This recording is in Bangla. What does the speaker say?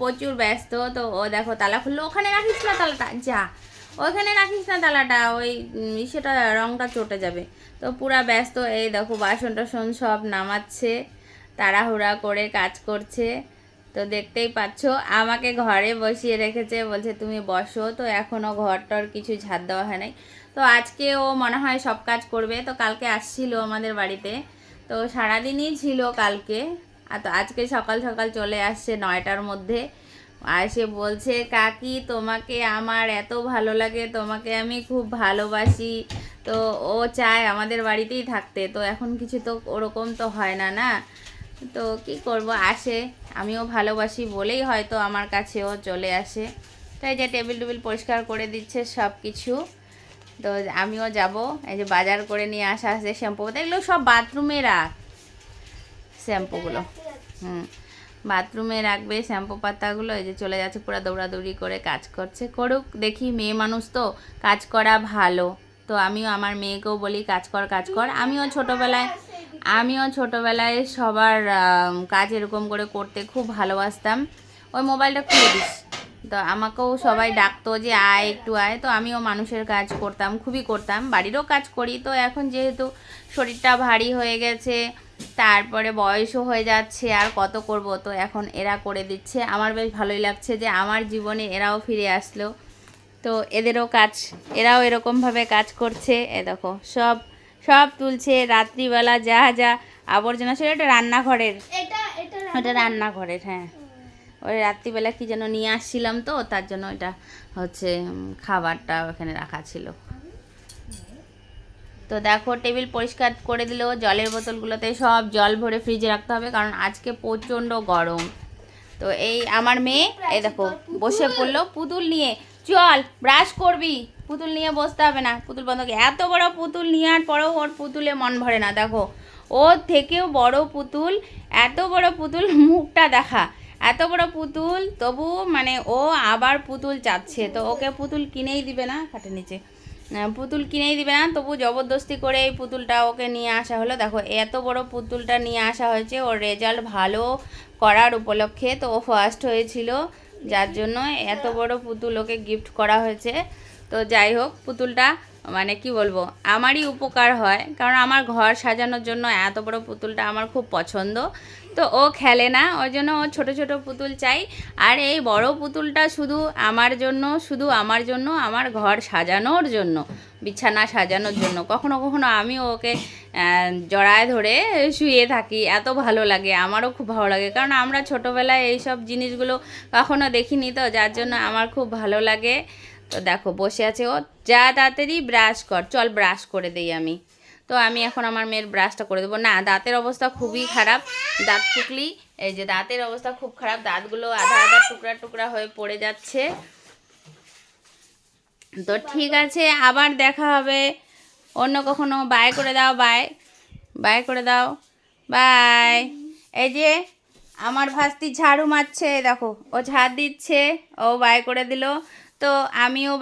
প্রচুর ব্যস্ত, তো ও দেখো তালা খুললো। ওখানে রাখিস না তালাটা, যা। ওখানে রাখিস না তালাটা, ওই সেটা রংটা চটে যাবে। তো পুরা ব্যস্ত, এই দেখো বাসন টাসন সব নামাচ্ছে, তাড়াহুড়া করে কাজ করছে। তো দেখতেই পাচ্ছ, আমাকে ঘরে বসিয়ে রেখেছে, বলছে তুমি বসো। তো এখনও ঘরটর কিছু ঝাড় দেওয়া হয় নাই। তো আজকে ও মনে হয় সব কাজ করবে। তো কালকে আসছিল আমাদের বাড়িতে। তো সারাদিনই ছিল কালকে। আর তো আজকে সকাল সকাল চলে আসছে নয়টার মধ্যে। আর সে বলছে, কাকি, তোমাকে আমার এত ভালো লাগে, তোমাকে আমি খুব ভালোবাসি। তো ও চায় আমাদের বাড়িতেই থাকতে। তো এখন কিছু তো ওরকম তো হয় না না? তো কি করব, আসে। আমিও ভালোবাসি বলেই হয়তো আমার কাছেও চলে আসে। তাই যে টেবিল টেবিল পরিষ্কার করে দিচ্ছে সব কিছু তো আমিও যাব। এই যে বাজার করে নিয়ে আসা আছে শ্যাম্পু। এগুলো সব বাথরুমে রাখ শ্যাম্পুগুলো হুম। বাথরুমে রাখবে শ্যাম্পু পাতাগুলো, এই যে চলে যাচ্ছে পুরো দৌড়াদৌড়ি করে কাজ করছে। করুক, দেখি মেয়ে মানুষ তো কাজ করা ভালো। তো আমিও আমার মেয়েকেও বলি, কাজ কর কাজ কর। আমিও ছোটোবেলায় আমিও ছোটোবেলায় সবার কাজ এরকম করে করতে খুব ভালোবাসতাম। ওই মোবাইলটা খুলে দিস। তো আমাকেও সবাই ডাকতো যে আয় একটু আয়। তো আমিও মানুষের কাজ করতাম খুবই করতাম। বাড়িরও কাজ করি। তো এখন যেহেতু শরীরটা ভারী হয়ে গেছে তারপরে বয়সও হয়ে যাচ্ছে আর কত করব? তো এখন এরা করে দিচ্ছে। আমার বেশ ভালোই লাগছে যে আমার জীবনে এরাও ফিরে আসলো। তো এদেরও কাজ এরাও এরকমভাবে কাজ করছে। এ দেখো সব সব তুলছে। রাত্রিবেলা যা যা আবর্জনা ছিল এটা রান্নাঘরের এটা রান্নাঘরের হ্যাঁ। ওই রাত্রিবেলা কি যেন নিয়ে আসছিলাম তো, তার জন্য এটা হচ্ছে খাবারটা ওখানে রাখা ছিল। তো দেখো, টেবিল পরিষ্কার করে দিলেও জলের বোতলগুলোতে সব জল ভরে ফ্রিজে রাখতে হবে, কারণ আজকে প্রচণ্ড গরম। তো এই আমার মেয়ে, এই দেখো, বসে পড়ল, পুতুল নিয়ে। চল, ব্রাশ করবি। পুতুল নিয়ে বসতে হবে না। পুতুল বন্ধ করে। এত বড় পুতুল নেওয়ার পরেও ওর পুতুলে মন ভরে না। দেখো, ওর থেকেও বড় পুতুল, এত বড় পুতুল, মুখটা দেখা। এত বড় পুতুল, তবু মানে ও আবার পুতুল চাচ্ছে। তো ওকে পুতুল কিনেই দিবে না খাটে নিচে। পুতুল কিনেই দিবে না, তবু জবরদস্তি করে এই পুতুলটা ওকে নিয়ে আসা হলো। দেখো, এত বড় পুতুলটা নিয়ে আসা হয়েছে। ওর রেজাল্ট ভালো করার উপলক্ষে তো ও ফার্স্ট হয়েছিল। যার জন্য এত বড় পুতুল ওকে গিফট করা হয়েছে। তো যাই হোক, পুতুলটা মানে কি বলব, আমারই উপকার হয়। কারণ আমার ঘর সাজানোর জন্য এত বড় পুতুলটা আমার খুব পছন্দ। তো ও খেলে না, ওই জন্য ও ছোটো ছোটো পুতুল চাই। আর এই বড় পুতুলটা শুধু আমার জন্য, শুধু আমার জন্য, আমার ঘর সাজানোর জন্য, বিছানা সাজানোর জন্য। কখনো কখনো আমি ওকে জড়ায় ধরে শুয়ে থাকি, এত ভালো লাগে, আমারও খুব ভালো লাগে। কারণ আমরা ছোটোবেলায় এইসব জিনিসগুলো কখনো দেখিনি তো, যার জন্য আমার খুব ভালো লাগে। তো দেখো, বসে আছে ও। যা তাড়াতাড়ি ব্রাশ কর। চল ব্রাশ করে দেই আমি। তো আমি এখন আমার মেয়ের ব্রাশটা করে দেবো। না, দাঁতের অবস্থা খুবই খারাপ। দাঁত টুকলি এই যে দাঁতের অবস্থা খুব খারাপ। দাঁতগুলো আধা আধা টুকরা টুকরা হয়ে পড়ে যাচ্ছে। তো ঠিক আছে, আবার দেখা হবে। অন্য কখনো বাই করে দাও বাই বাই করে দাও। বাই এই যে আমার ভাস্তি ঝাড়ু মারছে, দেখো। ও ঝাড় দিচ্ছে, ও বাই করে দিল। তো আমিও